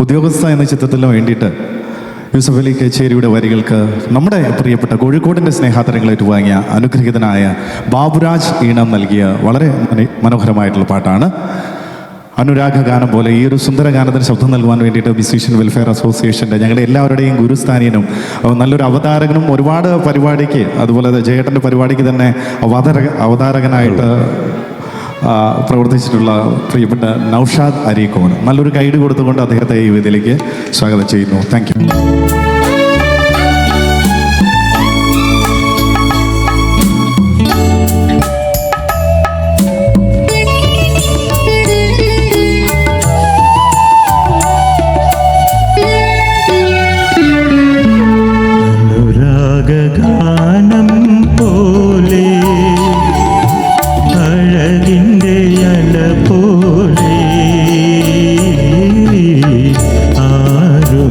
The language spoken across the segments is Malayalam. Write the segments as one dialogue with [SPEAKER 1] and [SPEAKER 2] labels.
[SPEAKER 1] ഉദ്യോഗസ്ഥ എന്ന ചിത്രത്തിന് വേണ്ടിയിട്ട് യൂസഫ് അലി കച്ചേരിയുടെ വരികൾക്ക് നമ്മുടെ പ്രിയപ്പെട്ട കോഴിക്കോടിന്റെ സ്നേഹാതരങ്ങൾ ഏറ്റുവാങ്ങിയ അനുഗ്രഹീതനായ ബാബുരാജ് ഈണം നൽകിയ വളരെ മനി- മനോഹരമായിട്ടുള്ള പാട്ടാണ്. അനുരാഗ ഗാനം പോലെ ഈ ഒരു സുന്ദര ഗാനത്തിന് ശബ്ദം നൽകുവാൻ വേണ്ടിയിട്ട് മ്യൂസീഷ്യൻ വെൽഫെയർ അസോസിയേഷന്റെ ഞങ്ങളുടെ എല്ലാവരുടെയും ഗുരുസ്ഥാനീയനും നല്ലൊരു അവതാരകനും ഒരുപാട് പരിപാടിക്ക് അതുപോലെ ജയേട്ടന്റെ പരിപാടിക്ക് തന്നെ അവതാരക അവതാരകനായിട്ട് പ്രവർത്തിച്ചിട്ടുള്ള പ്രിയപ്പെട്ട നൌഷാദ് അരീഖോൺ നല്ലൊരു ഗൈഡ് കൊടുത്തുകൊണ്ട് അദ്ദേഹത്തെ ഈ വേദിയിലേക്ക് സ്വാഗതം ചെയ്യുന്നു. താങ്ക്
[SPEAKER 2] ആരു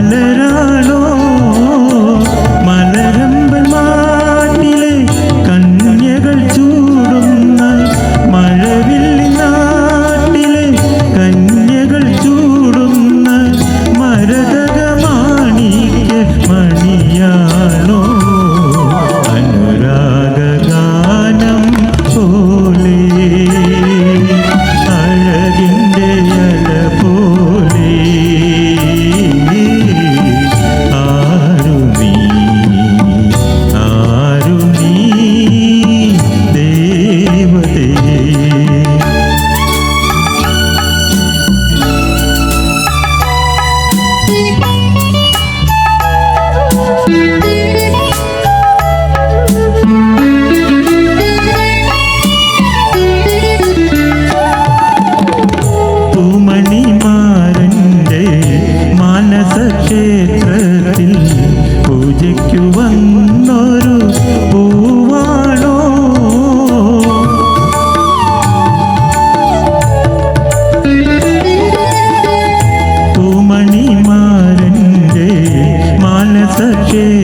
[SPEAKER 2] மலர்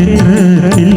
[SPEAKER 2] മാനസക്ഷേത്രത്തിൽ